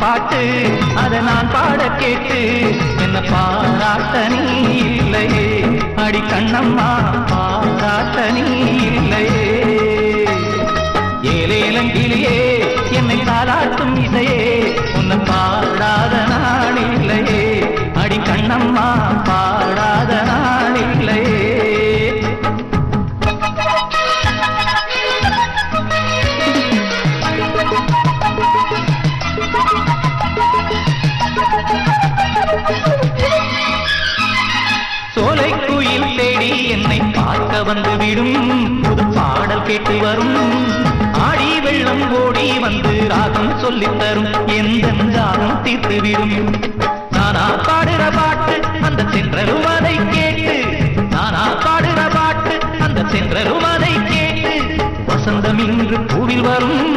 பாட்டு அதை நான் பாட கேட்டு என்ன பாராட்ட நீ இல்லையே. அடி கண்ணம்மா பாராட்ட நீ இல்லையே. ஏலேலங்கிலேயே என்னை தாளாட்டும் சோலை குயில் தேடி என்னை பார்க்க வந்து விடும் புது பாடல் கேட்டு வரும். ஆடி வெள்ளம் ஓடி வந்து ராகம் சொல்லித்தரும் எந்த ராகம் தீர்த்துவிடும். நானா பாடுற பாட்டு அந்த சென்ற அதை கேட்டு. நானா பாடுற பாட்டு அந்த சென்ற அதை கேட்டு. வசந்தம் இன்று பூவில் வரும்.